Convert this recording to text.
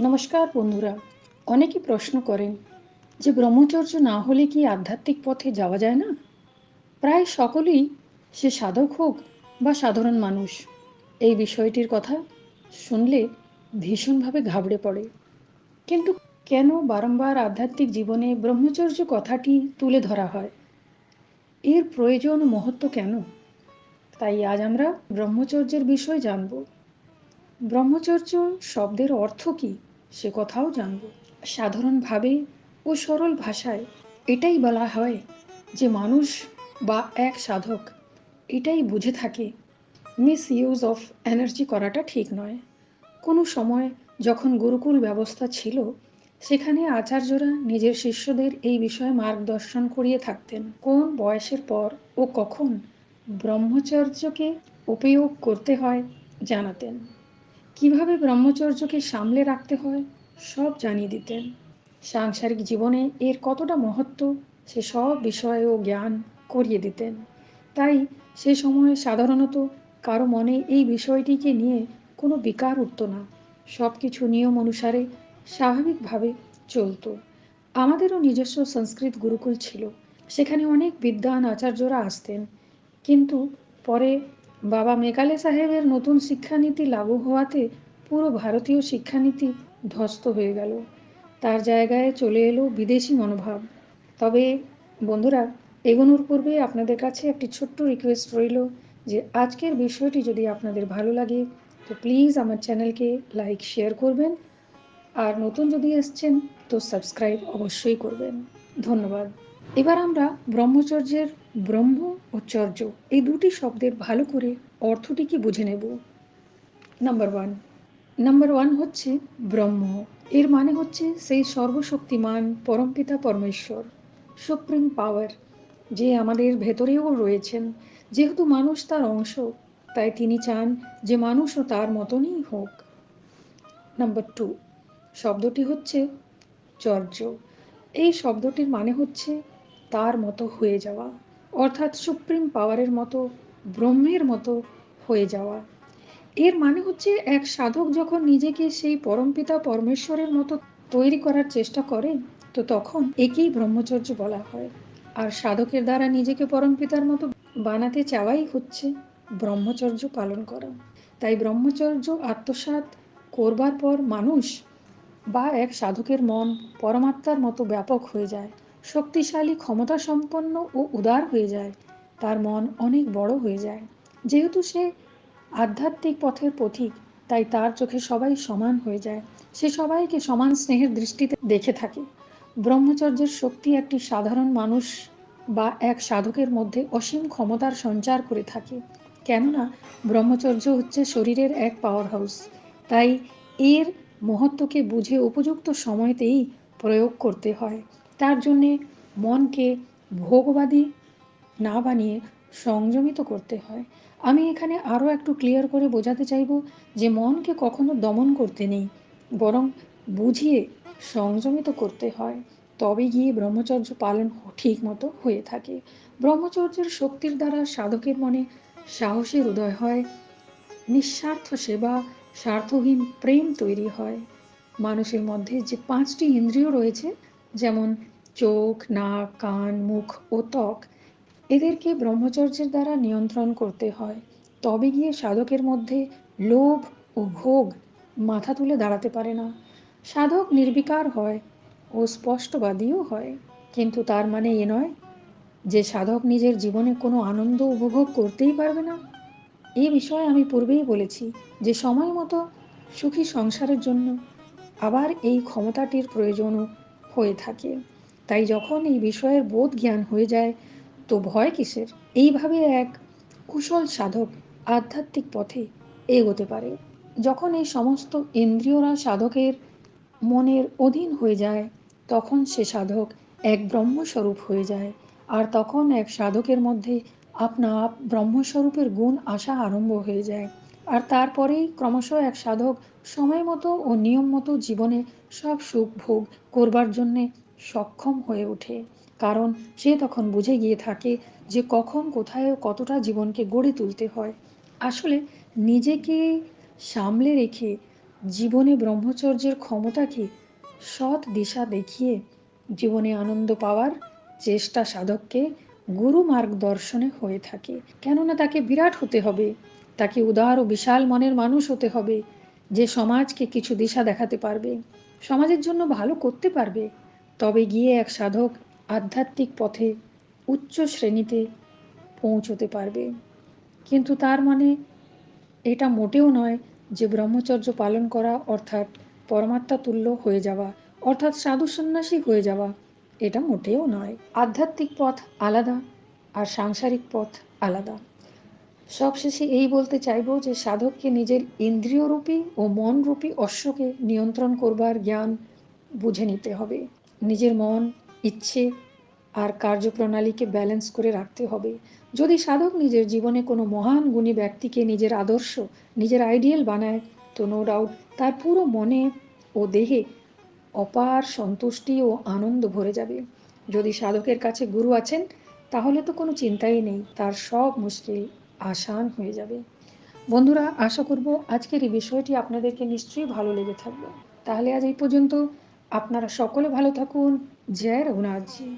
নমস্কার বন্ধুরা। অনেকে প্রশ্ন করেন যে ব্রহ্মচর্য না হলে কি আধ্যাত্মিক পথে যাওয়া যায় না? প্রায় সকলেই সে সাধক হোক বা সাধারণ মানুষ, এই বিষয়টির কথা শুনলে ভীষণভাবে ঘাবড়ে পড়ে। কিন্তু কেন বারংবার আধ্যাত্মিক জীবনে ব্রহ্মচর্য কথাটি তুলে ধরা হয়? এর প্রয়োজন মহত্ব কেন? তাই আজ আমরা ব্রহ্মচর্যের বিষয় জানব। ব্রহ্মচর্য শব্দের অর্থ কী? সে কথাও জানব। সাধারণভাবে ও সরল ভাষায় এটাই বলা হয় যে মানুষ বা এক সাধক এটাই বুঝে থাকে। মিস ইউজ অফ এনার্জি করাটা ঠিক নয়। কোনো সময় যখন গুরুকুল ব্যবস্থা ছিল, সেখানে আচার্যরা নিজের শিষ্যদের এই বিষয়ে মার্গদর্শন করিয়ে থাকতেন। কোন বয়সের পর ও কখন ব্রহ্মচর্যকে উপয়োগ করতে হয় জানাতেন। কীভাবে ব্রহ্মচর্যকে সামলে রাখতে হয়, সব জানিয়ে দিতেন। সাংসারিক জীবনে এর কতটা মহত্ব, সে সব বিষয়ে ও জ্ঞান করিয়ে দিতেন। তাই সে সময়ে সাধারণত কারও মনে এই বিষয়টিকে নিয়ে কোনো বিকার উঠত না। সব কিছু নিয়ম অনুসারে স্বাভাবিকভাবে চলত। আমাদেরও নিজস্ব সংস্কৃত গুরুকুল ছিল। সেখানে অনেক বিদ্বান আচার্যরা আসতেন। কিন্তু পরে বাবা মেকালে সাহেবের নতুন শিক্ষানীতি লাগু হওয়াতে পুরো ভারতীয় শিক্ষানীতি ধ্বস্ত হয়ে গেল। তার জায়গায় চলে এলো বিদেশি মনোভাব। তবে বন্ধুরা, এগোনোর পূর্বে আপনাদের কাছে একটি ছোট্ট রিকোয়েস্ট রইল যে আজকের বিষয়টি যদি আপনাদের ভালো লাগে, তো প্লিজ আমার চ্যানেলকে লাইক শেয়ার করবেন। আর নতুন যদি এসছেন, তো সাবস্ক্রাইব অবশ্যই করবেন। ধন্যবাদ। এবার আমরা ব্রহ্মচর্যের ব্রহ্ম ও চর্য এই দুটি শব্দের ভালো করে অর্থটিকে বুঝে নেব। নাম্বার ওয়ান নাম্বার ওয়ান হচ্ছে ব্রহ্ম। এর মানে হচ্ছে সেই সর্বশক্তিমান পরমপিতা পরমেশ্বর সুপ্রিম পাওয়ার যে আমাদের ভেতরেও রয়েছেন। যেহেতু মানুষ তার অংশ, তাই তিনি চান যে মানুষও তার মতনই হোক। নাম্বার টু শব্দটি হচ্ছে চর্য। এই শব্দটির মানে হচ্ছে তার মতো হয়ে যাওয়া, অর্থাৎ সুপ্রিম পাওয়ারের মতো, ব্রহ্মের মতো হয়ে যাওয়া। এর মানে হচ্ছে এক সাধক যখন নিজেকে সেই পরমপিতা পরমেশ্বরের মতো তৈরি করার চেষ্টা করে, তো তখন একেই ব্রহ্মচর্য বলা হয়। আর সাধকের দ্বারা নিজেকে পরমপিতার মতো বানাতে চাওয়াই হচ্ছে ব্রহ্মচর্য পালন করা। তাই ব্রহ্মচর্য আত্মসাত করবার পর মানুষ বা এক সাধকের মন পরমাত্মার মতো ব্যাপক হয়ে যায়। শক্তিশালী ক্ষমতা সম্পন্ন ও উদার হয়ে যায়। তার মন অনেক বড় হয়ে যায়। যেহেতু সে আধ্যাত্মিক পথের পথিক, তাই তার চোখে সবাই সমান হয়ে যায়। সে সবাইকে সমান স্নেহের দৃষ্টিতে দেখে থাকে। ব্রহ্মচর্যের শক্তি একটি সাধারণ মানুষ বা এক সাধকের মধ্যে অসীম ক্ষমতার সঞ্চার করে থাকে। কেননা, ব্রহ্মচর্য হচ্ছে শরীরের এক পাওয়ার হাউস তাই এর মহত্বকে বুঝে উপযুক্ত সময়তেই প্রয়োগ করতে হয়। তার জন্যে মনকে ভোগবাদী না বানিয়ে সংযমিত করতে হয়। আমি এখানে আরও একটু ক্লিয়ার করে বোঝাতে চাইব যে মনকে কখনো দমন করতে নেই, বরং বুঝিয়ে সংযমিত করতে হয়। তবে গিয়ে ব্রহ্মচর্য পালন ঠিক মতো হয়ে থাকে। ব্রহ্মচর্যের শক্তির দ্বারা সাধকের মনে সাহসের উদয় হয়, নিঃস্বার্থ সেবা, স্বার্থহীন প্রেম তৈরি হয়। মানুষের মধ্যে যে পাঁচটি ইন্দ্রিয় রয়েছে যেমন চোখ, নাক, কান, মুখ ও ত্বক, এদেরকে ব্রহ্মচর্যের দ্বারা নিয়ন্ত্রণ করতে হয়। তবে গিয়ে সাধকের মধ্যে লোভ ও ভোগ মাথা তুলে দাঁড়াতে পারে না। সাধক নির্বিকার হয় ও স্পষ্টবাদীও হয়। কিন্তু তার মানে এ নয় যে সাধক নিজের জীবনে কোনো আনন্দ উপভোগ করতেই পারবে না। এই বিষয়ে আমি পূর্বেই বলেছি যে সময় মতো সুখী সংসারের জন্য আবার এই ক্ষমতাটির প্রয়োজনও হয়ে থাকে। তাই যখন এই বিষয়ের বোধ জ্ঞান হয়ে যায়, তো ভয় কিসের? এইভাবে এক কুশল সাধক আধ্যাত্মিক পথে এগোতে পারে। যখন এই সমস্ত ইন্দ্রিয়রা সাধকের মনের অধীন হয়ে যায়, তখন সে সাধক এক ব্রহ্মস্বরূপ হয়ে যায়। আর তখন এক সাধকের মধ্যে আপনা আপ ব্রহ্মস্বরূপের গুণ আসা আরম্ভ হয়ে যায়। আর তারপরেই ক্রমশ এক সাধক সময় মতো ও নিয়ম মতো জীবনে সব সুখ ভোগ করবার জন্যে সক্ষম হয়ে ওঠে। কারণ সে তখন বুঝে গিয়ে থাকে যে কখন, কোথায় কতটা জীবনকে গড়ে তুলতে হয়। আসলে নিজেকে সামলে রেখে জীবনে ব্রহ্মচর্যের ক্ষমতাকে সৎ দিশা দেখিয়ে জীবনে আনন্দ পাওয়ার চেষ্টা সাধককে গুরু মার্গদর্শনে হয়ে থাকে। কেননা তাকে বিরাট হতে হবে, তাকে উদার ও বিশাল মনের মানুষ হতে হবে যে সমাজকে কিছু দিশা দেখাতে পারবে, সমাজের জন্য ভালো করতে পারবে, তবে গিয়ে এক সাধক আধ্যাত্মিক পথে উচ্চ শ্রেণীতে পৌঁছতে পারবে। কিন্তু তার মানে এটা মোটেও নয় যে ব্রহ্মচর্য পালন করা অর্থাৎ পরমাত্মা তুল্য হয়ে যাওয়া, অর্থাৎ সাধু সন্ন্যাসী হয়ে যাওয়া, এটা মোটেও নয়। আধ্যাত্মিক পথ আলাদা আর সাংসারিক পথ আলাদা। সবশেষে এই বলতে চাইব যে সাধককে নিজের ইন্দ্রিয়রূপী ও মনরূপী অশ্বকে নিয়ন্ত্রণ করবার জ্ঞান বুঝে নিতে হবে। নিজের মন, ইচ্ছে আর কার্যপ্রণালীকে ব্যালেন্স করে রাখতে হবে। যদি সাধক নিজের জীবনে কোনো মহান গুণী ব্যক্তিকে নিজের আদর্শ, নিজের আইডিয়াল বানায়, তো নো ডাউট তার পুরো মনে ও দেহে অপার সন্তুষ্টি ও আনন্দ ভরে যাবে। যদি সাধকের কাছে গুরু আছেন, তাহলে তো কোনো চিন্তাই নেই, তার সব মুশকিল আসান হয়ে যাবে। বন্ধুরা, আশা করব আজকের এই বিষয়টি আপনাদেরকে নিশ্চয়ই ভালো লেগে থাকবে। তাহলে আজ এই পর্যন্ত। আপনারা সকলে ভালো থাকুন। জয় রঘুনাথজি।